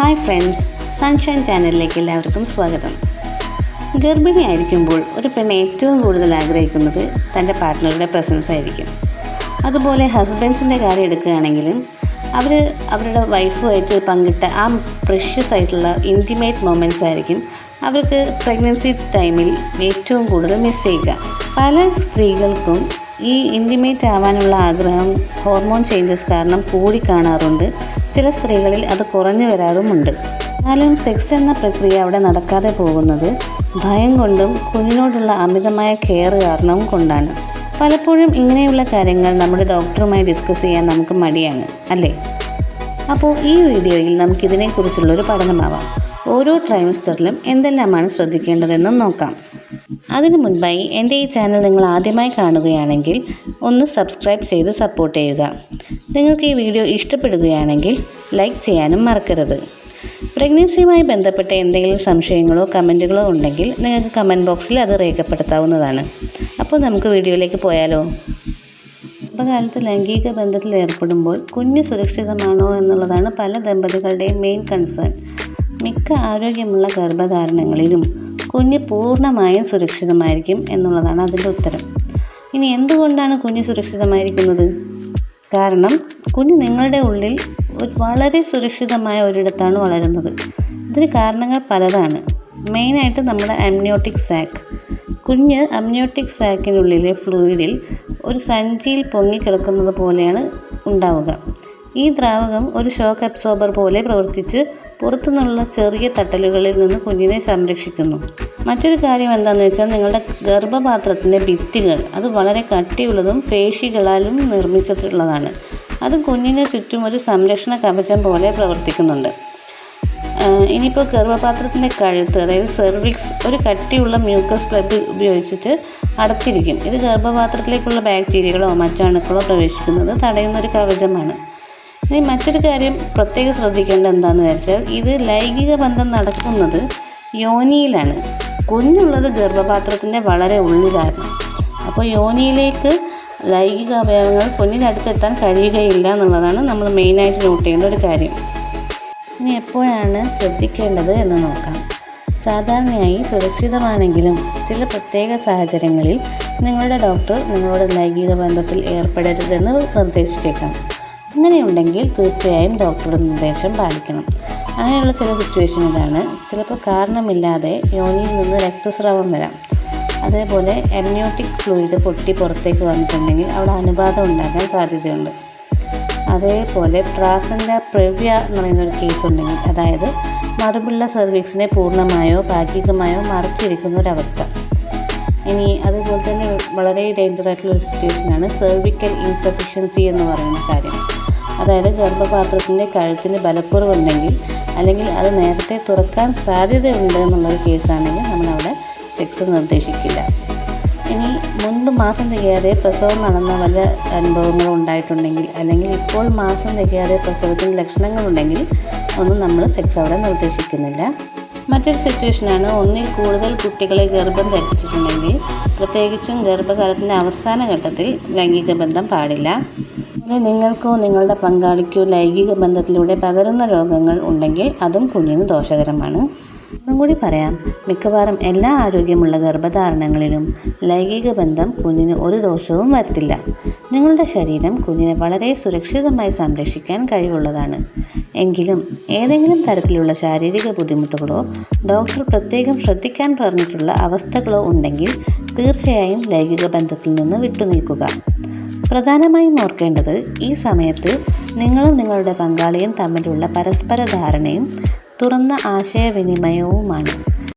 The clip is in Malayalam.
ഹായ് ഫ്രണ്ട്സ് സൺഷൈൻ ചാനലിലേക്ക് എല്ലാവർക്കും സ്വാഗതം. ഗർഭിണിയായിരിക്കുമ്പോൾ ഒരു പെണ്ണ് ഏറ്റവും കൂടുതൽ ആഗ്രഹിക്കുന്നത് തന്റെ പാർട്ട്ണറുടെ പ്രസൻസ് ആയിരിക്കും. അതുപോലെ ഹസ്ബൻഡ്സിന്റെ കാര്യം എടുക്കുകയാണെങ്കിലും അവർ അവരുടെ വൈഫുമായിട്ട് പങ്കിട്ട ആ പ്രഷ്യസ് ആയിട്ടുള്ള ഇന്റിമേറ്റ് മൊമെന്റ്സ് ആയിരിക്കും അവർക്ക് പ്രഗ്നൻസി ടൈമിൽ ഏറ്റവും കൂടുതൽ മിസ് ചെയ്യുക. പല സ്ത്രീകൾക്കും ഈ ഇന്റിമേറ്റ് ആവാനുള്ള ആഗ്രഹം ഹോർമോൺ ചേഞ്ചസ് കാരണം കൂടി കാണാറുണ്ട് ചില സ്ത്രീകളിൽ അത് കുറഞ്ഞു വരാറുമുണ്ട്. എന്നാലും സെക്സ് എന്ന പ്രക്രിയ അവിടെ നടക്കാതെ പോകുന്നത് ഭയം കൊണ്ടും കുഞ്ഞിനോടുള്ള അമിതമായ കെയർ കാരണവും കൊണ്ടാണ്. പലപ്പോഴും ഇങ്ങനെയുള്ള കാര്യങ്ങൾ നമ്മുടെ ഡോക്ടറുമായി ഡിസ്കസ് ചെയ്യാൻ നമുക്ക് മടിയാണ് അല്ലേ? അപ്പോൾ ഈ വീഡിയോയിൽ നമുക്കിതിനെക്കുറിച്ചുള്ളൊരു പഠനമാവാം. ഓരോ ട്രൈമിസ്റ്ററിലും എന്തെല്ലാമാണ് ശ്രദ്ധിക്കേണ്ടതെന്നും നോക്കാം. അതിനു മുൻപായി എന്റെ ഈ ചാനൽ നിങ്ങൾ ആദ്യമായി കാണുകയാണെങ്കിൽ ഒന്ന് സബ്സ്ക്രൈബ് ചെയ്ത് സപ്പോർട്ട് ചെയ്യുക. നിങ്ങൾക്ക് ഈ വീഡിയോ ഇഷ്ടപ്പെടുകയാണെങ്കിൽ ലൈക്ക് ചെയ്യാനും മറക്കരുത്. പ്രഗ്നൻസിയുമായി ബന്ധപ്പെട്ട എന്തെങ്കിലും സംശയങ്ങളോ കമന്റുകളോ ഉണ്ടെങ്കിൽ നിങ്ങൾക്ക് കമന്റ് ബോക്സിൽ അത് രേഖപ്പെടുത്താവുന്നതാണ്. അപ്പോൾ നമുക്ക് വീഡിയോയിലേക്ക് പോയാലോ? ഗർഭകാലത്ത് ലൈംഗിക ബന്ധത്തിൽ ഏർപ്പെടുമ്പോൾ കുഞ്ഞ് സുരക്ഷിതമാണോ എന്നുള്ളതാണ് പല ദമ്പതികളുടെയും മെയിൻ കൺസേൺ മിക്ക ആരോഗ്യമുള്ള ഗർഭധാരണങ്ങളിലും കുഞ്ഞ് പൂർണമായും സുരക്ഷിതമായിരിക്കും എന്നുള്ളതാണ് അതിന്റെ ഉത്തരം. ഇനി എന്തുകൊണ്ടാണ് കുഞ്ഞ് സുരക്ഷിതമായിരിക്കുന്നത്? കാരണം കുഞ്ഞ് നിങ്ങളുടെ ഉള്ളിൽ വളരെ സുരക്ഷിതമായ ഒരിടത്താണ് വളരുന്നത്. ഇതിന് കാരണങ്ങൾ പലതാണ്. മെയിനായിട്ട് നമ്മുടെ അമ്നിയോട്ടിക് സാക്ക്. കുഞ്ഞ് അമ്നിയോട്ടിക് സാക്കിനുള്ളിലെ ഫ്ലൂയിഡിൽ ഒരു സഞ്ചിയിൽ പൊങ്ങിക്കിടക്കുന്നത് പോലെയാണ് ഉണ്ടാവുക. ഈ ദ്രാവകം ഒരു ഷോക്ക് അബ്സോർബർ പോലെ പ്രവർത്തിച്ച് പുറത്തുനിന്നുള്ള ചെറിയ തട്ടലുകളിൽ നിന്ന് കുഞ്ഞിനെ സംരക്ഷിക്കുന്നു. മറ്റൊരു കാര്യം എന്താണെന്ന് വെച്ചാൽ നിങ്ങളുടെ ഗർഭപാത്രത്തിന്റെ ഭിത്തികൾ അത് വളരെ കട്ടിയുള്ളതും പേശികളാലും നിർമ്മിച്ചിട്ടുള്ളതാണ്. അത് കുഞ്ഞിനെ ചുറ്റും ഒരു സംരക്ഷണ കവചം പോലെ പ്രവർത്തിക്കുന്നുണ്ട്. ഇനിയിപ്പോൾ ഗർഭപാത്രത്തിന്റെ കഴുത്ത് അതായത് സെർവിക്സ് ഒരു കട്ടിയുള്ള മ്യൂക്കസ് പ്ലഗ് ഉപയോഗിച്ചിട്ട് അടച്ചിരിക്കും. ഇത് ഗർഭപാത്രത്തിലേക്കുള്ള ബാക്ടീരിയകളോ മറ്റണുക്കളോ പ്രവേശിക്കുന്നത് തടയുന്ന ഒരു കവചമാണ്. ഇനി മറ്റൊരു കാര്യം പ്രത്യേകം ശ്രദ്ധിക്കേണ്ട എന്താണെന്ന് വെച്ചാൽ ഇത് ലൈംഗിക ബന്ധം നടക്കുന്നത് യോനിയിലാണ്. കുഞ്ഞുള്ളത് ഗർഭപാത്രത്തിന്റെ വളരെ ഉള്ളിലാണ്. അപ്പോൾ യോനിയിലേക്ക് ലൈംഗിക അവയവങ്ങൾ കുഞ്ഞിനടുത്തെത്താൻ കഴിയുകയില്ല എന്നുള്ളതാണ് നമ്മൾ മെയിനായിട്ട് നോട്ട് ചെയ്യേണ്ട ഒരു കാര്യം. ഇനി എപ്പോഴാണ് ശ്രദ്ധിക്കേണ്ടത് എന്ന് നോക്കാം. സാധാരണയായി സുരക്ഷിതമാണെങ്കിലും ചില പ്രത്യേക സാഹചര്യങ്ങളിൽ നിങ്ങളുടെ ഡോക്ടർ നിങ്ങളുടെ ലൈംഗിക ബന്ധത്തിൽ ഏർപ്പെടരുതെന്ന് നിർദ്ദേശിച്ചേക്കാം. അങ്ങനെയുണ്ടെങ്കിൽ തീർച്ചയായും ഡോക്ടറുടെ നിർദ്ദേശം പാലിക്കണം. അങ്ങനെയുള്ള ചില സിറ്റുവേഷൻ ഇതാണ്. ചിലപ്പോൾ കാരണമില്ലാതെ യോനിയിൽ നിന്ന് രക്തസ്രാവം വരാം. അതേപോലെ എമ്നിയോട്ടിക് ഫ്ലൂയിഡ് പൊട്ടി പുറത്തേക്ക് വന്നിട്ടുണ്ടെങ്കിൽ അവിടെ അനുബാധം ഉണ്ടാകാൻ സാധ്യതയുണ്ട്. അതേപോലെ ട്രാസന്റെ പ്രവ്യ എന്ന് പറയുന്ന ഒരു കേസ് ഉണ്ടെങ്കിൽ അതായത് മറുപുള്ള സർവീക്സിനെ പൂർണമായോ ഭാഗികമായോ മറച്ചിരിക്കുന്ന ഒരവസ്ഥ. ഇനി അതുപോലെ തന്നെ വളരെ ഡേഞ്ചർ ആയിട്ടുള്ള ഒരു സിറ്റുവേഷനാണ് സെർവിക്കൽ ഇൻസഫിഷ്യൻസി എന്ന് പറയുന്ന കാര്യം. അതായത് ഗർഭപാത്രത്തിന്റെ കഴുത്തിന് ബലക്കുറവുണ്ടെങ്കിൽ അല്ലെങ്കിൽ അത് നേരത്തെ തുറക്കാൻ സാധ്യതയുണ്ട് എന്നുള്ളൊരു കേസാണെങ്കിൽ നമ്മളവിടെ സെക്സ് നിർദ്ദേശിക്കില്ല. ഇനി മുൻപ് മാസം തികയാതെ പ്രസവം നടന്ന വല്ല അനുഭവങ്ങളും ഉണ്ടായിട്ടുണ്ടെങ്കിൽ അല്ലെങ്കിൽ ഇപ്പോൾ മാസം തികയാതെ പ്രസവത്തിന്റെ ലക്ഷണങ്ങളുണ്ടെങ്കിൽ ഒന്നും നമ്മൾ സെക്സ് അവിടെ നിർദ്ദേശിക്കുന്നില്ല. മറ്റൊരു സിറ്റുവേഷനാണ് ഒന്നിൽ കൂടുതൽ കുട്ടികളെ ഗർഭം ധരിപ്പിച്ചിട്ടുണ്ടെങ്കിൽ പ്രത്യേകിച്ചും ഗർഭകാലത്തിന്റെ അവസാന ഘട്ടത്തിൽ ലൈംഗിക ബന്ധം പാടില്ല. നിങ്ങൾക്കോ നിങ്ങളുടെ പങ്കാളിക്കോ ലൈംഗിക ബന്ധത്തിലൂടെ പകരുന്ന രോഗങ്ങൾ ഉണ്ടെങ്കിൽ അതും കുഞ്ഞിന് ദോഷകരമാണ്. ഒന്നും കൂടി പറയാം. മിക്കവാറും എല്ലാ ആരോഗ്യമുള്ള ഗർഭധാരണങ്ങളിലും ലൈംഗിക ബന്ധം കുഞ്ഞിന് ഒരു ദോഷവും വരുത്തില്ല. നിങ്ങളുടെ ശരീരം കുഞ്ഞിനെ വളരെ സുരക്ഷിതമായി സംരക്ഷിക്കാൻ കഴിവുള്ളതാണ്. എങ്കിലും ഏതെങ്കിലും തരത്തിലുള്ള ശാരീരിക ബുദ്ധിമുട്ടുകളോ ഡോക്ടർ പ്രത്യേകം ശ്രദ്ധിക്കാൻ പറഞ്ഞിട്ടുള്ള അവസ്ഥകളോ ഉണ്ടെങ്കിൽ തീർച്ചയായും ലൈംഗിക ബന്ധത്തിൽ നിന്ന് വിട്ടുനിൽക്കുക. പ്രധാനമായും ഓർക്കേണ്ടത് ഈ സമയത്ത് നിങ്ങളും നിങ്ങളുടെ പങ്കാളിയും തമ്മിലുള്ള പരസ്പര ധാരണയും തുറന്ന ആശയവിനിമയവുമാണ്.